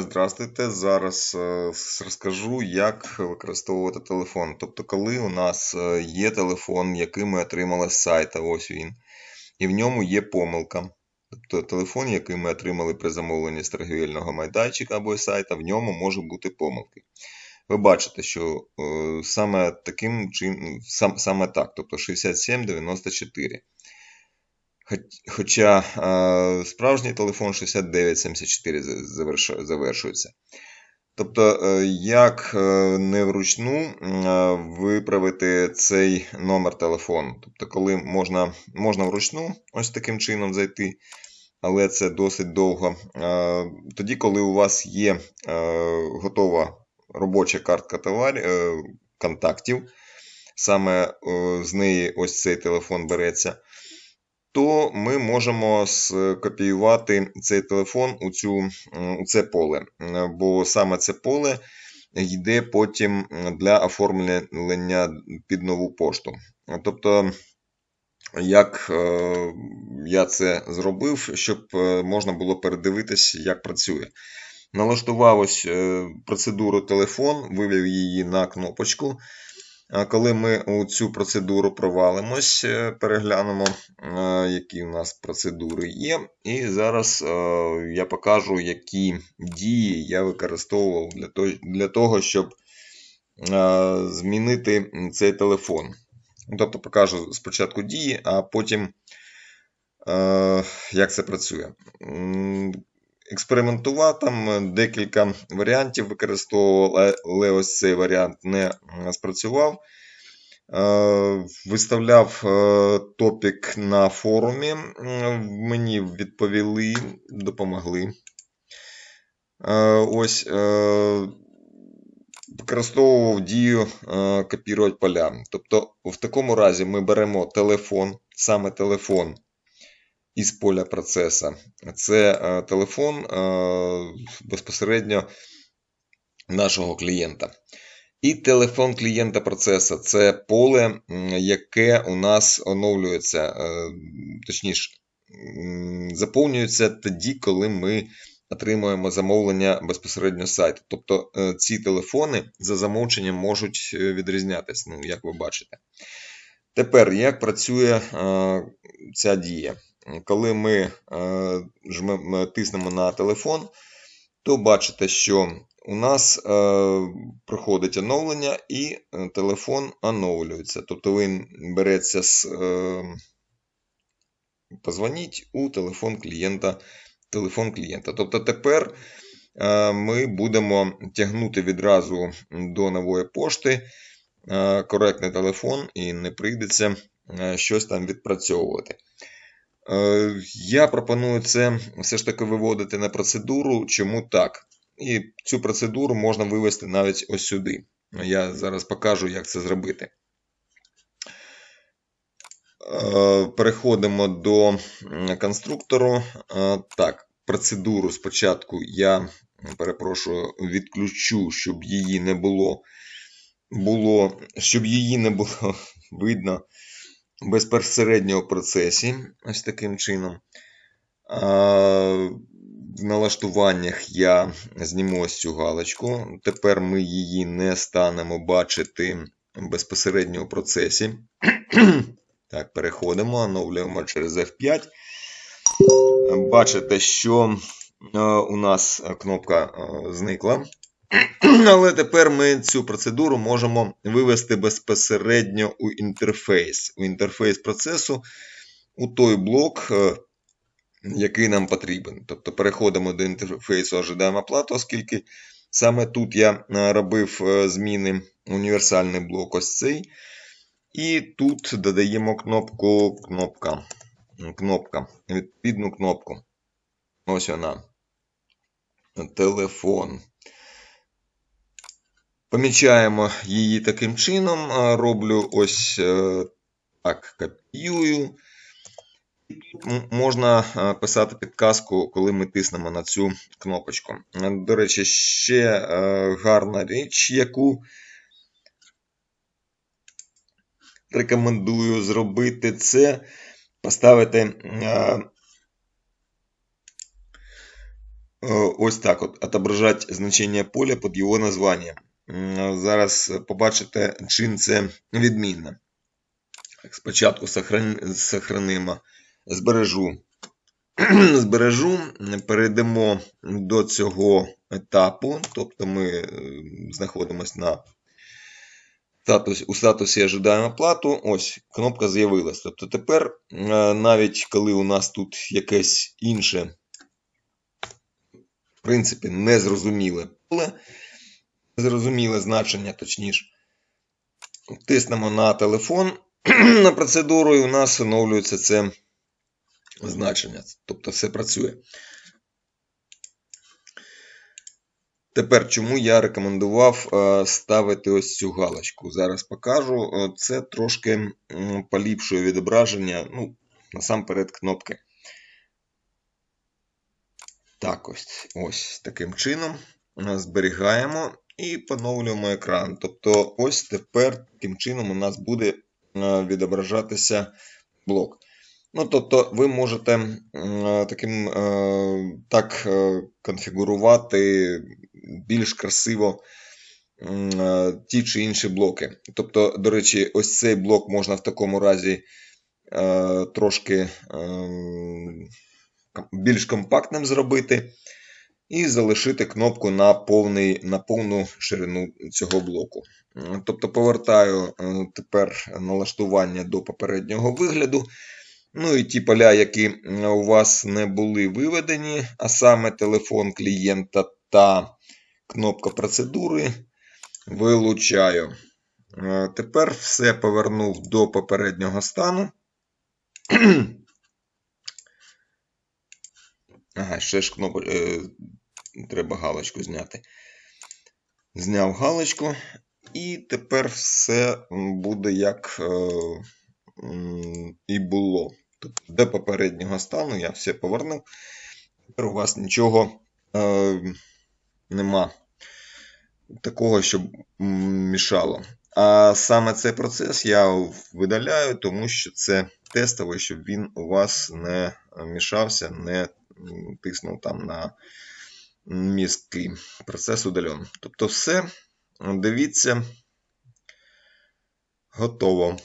Здравствуйте. Зараз е, розкажу, як використовувати телефон. Тобто, коли у нас е, є телефон, який ми отримали з сайта, ось він, і в ньому є помилка. Тобто телефон, який ми отримали при замовленні з торгівельного майданчика або сайта, в ньому може бути помилки. Ви бачите, що е, саме таким сам, саме так, тобто 6794. Хоча е, справжній телефон 6974 завершується. Тобто, е, як е, не вручну виправити цей номер телефону. Тобто, коли можна можна вручну ось таким чином зайти, але це досить довго. Тоді, коли у вас є готова робоча картка товарів, контактів, саме з неї ось цей телефон береться то ми можемо скопіювати цей телефон у, цю, у це поле, бо саме це поле йде потім для оформлення під нову пошту. Тобто, як е, я це зробив, щоб е, можна було передивитись, як працює. Налаштував ось е, процедуру телефон, вивів її на кнопочку. Коли ми у цю процедуру провалимось, е, переглянемо, е, які у нас процедури є. І зараз е, я покажу, які дії я використовував для того, щоб змінити цей телефон. Тобто покажу спочатку дії, а потім як це працює експериментував там е, декілька варіантів використовував, але ось цей варіант не спрацював. Е, виставляв е, топік на форумі, мені відповіли, допомогли. Ось використовував дію копірувати поля. Тобто, в такому разі ми беремо телефон, саме телефон із поля процеса. Це е, телефон е, безпосередньо нашого клієнта. І телефон клієнта процеса це поле, яке у нас оновлюється, е, точніше, заповнюється тоді, коли ми отримуємо замовлення безпосередньо з сайту. Тобто ці телефони за замовченням можуть відрізнятися, ну, як ви бачите. Тепер, як працює ця дія? Коли ми е, тиснемо на телефон, то бачите, що у нас е, проходить оновлення і е, телефон оновлюється. Тобто він береться з позвоніть у телефон клієнта. телефон клієнта. Тобто тепер ми будемо тягнути відразу до нової пошти коректний телефон і не прийдеться щось там відпрацьовувати. Е, я пропоную це все ж таки виводити на процедуру. Чому так? І цю процедуру можна вивести навіть ось сюди. Я зараз покажу, як це зробити. Е, переходимо до конструктору. Е, так, процедуру спочатку я перепрошую, відключу, щоб її не було, було щоб її не було видно безпосередньо в процесі, ось таким чином. В налаштуваннях я зніму ось цю галочку. Тепер ми її не станемо бачити безпосередньо у процесі. Так, переходимо, оновлюємо через F5. Бачите, що у нас кнопка зникла. Але тепер ми цю процедуру можемо вивести безпосередньо у інтерфейс, у інтерфейс процесу у той блок, е, який нам потрібен. Тобто переходимо до інтерфейсу, ожидаємо плату, оскільки саме тут я е, робив е, зміни універсальний блок ось цей. І тут додаємо кнопку кнопка. Кнопка, відповідну кнопку. Ось вона. Телефон. Помічаємо її таким чином. Роблю ось е, так, копіюю. Можна писати підказку, коли ми тиснемо на цю кнопочку. До речі, ще е, гарна річ, яку рекомендую зробити, це поставити ось так от отображать значення поля під його названням. Зараз побачите, чим це відмінно. Спочатку сохранимо, збережу. збережу, перейдемо до цього етапу, тобто ми е, знаходимося на статус, у статусі ожидаємо плату. Ось кнопка з'явилась. Тобто тепер, е, навіть коли у нас тут якесь інше, в принципі, незрозуміле поле, незрозуміле значення, точніше, тиснемо на телефон на процедуру, і у нас встановлюється це значення. Тобто все працює. Тепер, чому я рекомендував е, ставити ось цю галочку? Зараз покажу. Е, Це трошки поліпшує відображення, ну, насамперед, кнопки. Так, ось, ось таким чином е, зберігаємо і поновлюємо екран. Тобто, ось тепер таким чином у нас буде е, відображатися блок. Ну, тобто, ви можете е, таким е, так конфігурувати більш красиво ті чи інші блоки. Тобто, до речі, ось цей блок можна в такому разі трошки ем, більш компактним зробити і залишити кнопку на, повний, на повну ширину цього блоку. Тобто повертаю е, тепер налаштування до попереднього вигляду. Ну і ті поля, які у вас не були виведені, а саме телефон клієнта та кнопка процедури, вилучаю. Е, Тепер все повернув до попереднього стану. Ага, ще ж кнопку, е, треба галочку зняти. Зняв галочку, і тепер все буде як е, і було. Тобто до попереднього стану я все повернув. Тепер у вас нічого е, нема такого, щоб мішало. А саме цей процес я видаляю, тому що це тестовий, щоб він у вас не мішався, не тиснув там на містки. Процес удален. Тобто все, дивіться, готово.